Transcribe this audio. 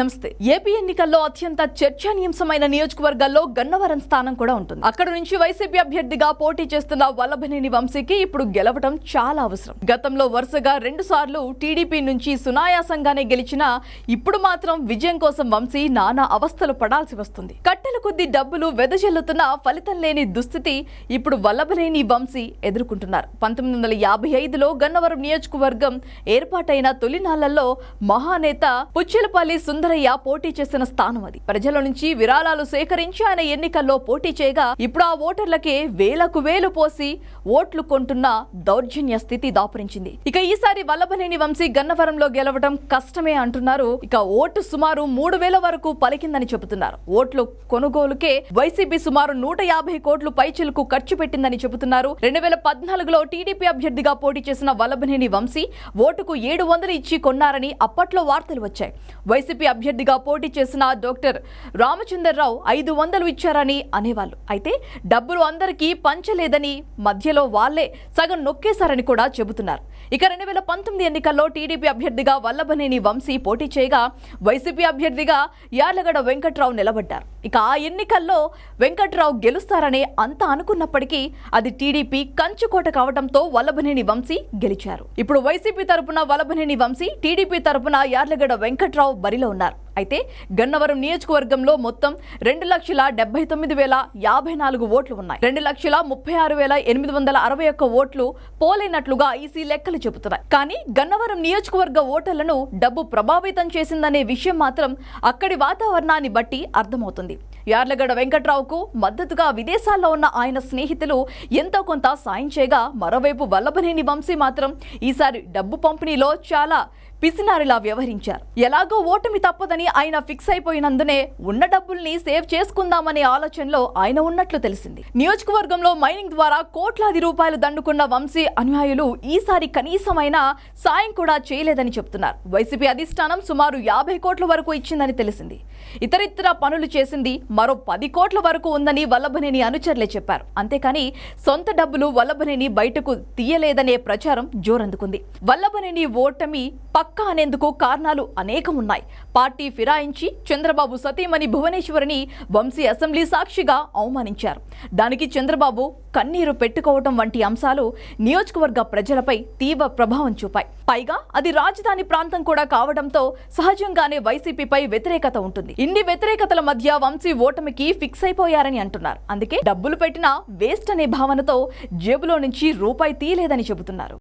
నమస్తే. ఏపీ ఎన్నికల్లో అత్యంత చర్చనీయాంశమైన నియోజకవర్గాల్లో గన్నవరం స్థానం కూడా ఉంటుంది. అక్కడ నుంచి వైసీపీ అభ్యర్థిగా పోటీ చేస్తున్న వల్లభనేని వంశీకి ఇప్పుడు గెలవటం చాలా అవసరం. గతంలో వరుసగా రెండు సార్లు టీడీపీ నుంచి సునాయాసంగానే గెలిచినా ఇప్పుడు మాత్రం విజయం కోసం వంశీ నానా అవస్థలు పడాల్సి వస్తుంది. కట్టెల కొద్ది డబ్బులు వెదజల్లుతున్న ఫలితం లేని దుస్థితి ఇప్పుడు వల్లభనేని వంశీ ఎదుర్కొంటున్నారు. పంతొమ్మిది వందల యాభై ఐదులో గన్నవరం నియోజకవర్గం ఏర్పాటైన తొలినాళ్ళలో మహానేత పుచ్చెలపల్లి సుందరయ్య పోటీ చేసిన స్థానం అది. ప్రజల నుంచి విరాళాలు సేకరించి ఆయన ఎన్నికల్లో పోటీ చేయగా ఇప్పుడు ఆ ఓటర్లకే వేలకు వేలు పోసి ఓట్లు కొంటున్న దౌర్జన్య స్థితి దాపురించింది. ఇక ఈసారి వల్లభనేని వంశీ గన్నవరంలో గెలవడం కష్టమే అంటున్నారు. ఇక ఓటు సుమారు మూడు వేల వరకు పలికిందని చెబుతున్నారు. ఓట్లు కొనుగోలుకే వైసీపీ సుమారు నూట యాభై కోట్లు పైచిలకు ఖర్చు పెట్టిందని చెబుతున్నారు. రెండు వేల పద్నాలుగులో టీడీపీ అభ్యర్థిగా పోటీ చేసిన వల్లభనేని వంశీ ఓటుకు ఏడు వందలు ఇచ్చి కొన్నారని అప్పట్లో వార్తలు వచ్చాయి. వైసీపీ అభ్యర్థిగా పోటీ చేసిన డాక్టర్ రామచంద్రరావు ఐదు వందలు ఇచ్చారని అనేవాళ్ళు. అయితే డబ్బులు అందరికీ పంచలేదని మధ్యలో వాళ్ళే సగం నొక్కేశారని కూడా చెబుతున్నారు. ఇక రెండు వేల పంతొమ్మిది ఎన్నికల్లో టీడీపీ అభ్యర్థిగా వల్లభనేని వంశీ పోటీ చేయగా వైసీపీ అభ్యర్థిగా యార్లగడ వెంకట్రావు నిలబడ్డారు. ఇక ఆ ఎన్నికల్లో వెంకట్రావు గెలుస్తారనే అంత అనుకున్నప్పటికీ అది టీడీపీ కంచుకోట కావడంతో వల్లభనేని వంశీ గెలిచారు. ఇప్పుడు వైసీపీ తరపున వల్లభనేని వంశీ టీడీపీ తరపున యార్లగడ్డ వెంకట్రావు బరిలో ఉన్నారు. అయితే గన్నవరం నియోజకవర్గంలో మొత్తం రెండు లక్షల డెబ్బై తొమ్మిది వేల యాభై నాలుగు ఓట్లు ఉన్నాయి. రెండు లక్షల ముప్పై ఆరు వేల ఎనిమిది వందల అరవై ఒక్క ఓట్లు పోలైనట్లుగా ఈసీ లెక్కలు చెబుతున్నాయి. కానీ గన్నవరం నియోజకవర్గ ఓటర్లను డబ్బు ప్రభావితం చేసిందనే విషయం మాత్రం అక్కడి వాతావరణాన్ని బట్టి అర్థమవుతుంది. యార్లగడ్డ వెంకట్రావుకు మద్దతుగా విదేశాల్లో ఉన్న ఆయన స్నేహితులు ఎంతో కొంత సాయం చేయగా మరోవైపు వల్లభనేని వంశీ మాత్రం ఈసారి డబ్బు పంపిణీలో చాలా పిసినారిలా వ్యవహరించారు. ఎలాగో ఓటమి తప్పదని ఆయన ఫిక్స్ అయిపోయినందునే ఉన్న డబ్బుల్ని సేవ్ చేసుకుందామనే ఆలోచనలో ఆయన ఉన్నట్లు తెలిసింది. నియోజకవర్గంలో మైనింగ్ ద్వారా కోట్లాది రూపాయలు దండుకున్న వంశీ అనుయాయులు ఈసారి కనీసమైన సాయం కూడా చేయలేదని చెప్తున్నారు. వైసీపీ అధిష్టానం సుమారు యాభై కోట్ల వరకు ఇచ్చిందని తెలిసింది. ఇతరితర పనులు చేసింది మరో పది కోట్ల వరకు ఉందని వల్లభనేని అనుచరులే చెప్పారు. అంతేకాని సొంత డబ్బులు వల్లభనేని బయటకు తీయలేదనే ప్రచారం జోరందుకుంది. వల్లభనేని ఓటమి పక్క పక్కా అనేందుకు కారణాలు అనేకం ఉన్నాయి పార్టీ ఫిరాయించి చంద్రబాబు సతీమణి భువనేశ్వరిని వంశీ అసెంబ్లీ సాక్షిగా అవమానించారు. దానికి చంద్రబాబు కన్నీరు పెట్టుకోవటం వంటి అంశాలు నియోజకవర్గ ప్రజలపై తీవ్ర ప్రభావం చూపాయి. పైగా అది రాజధాని ప్రాంతం కూడా కావడంతో సహజంగానే వైసీపీపై వ్యతిరేకత ఉంటుంది. ఇన్ని వ్యతిరేకతల మధ్య వంశీ ఓటమికి ఫిక్స్ అయిపోయారని అంటున్నారు. అందుకే డబ్బులు పెట్టినా వేస్ట్ అనే భావనతో జేబులో నుంచి రూపాయి తీయలేదని చెబుతున్నారు.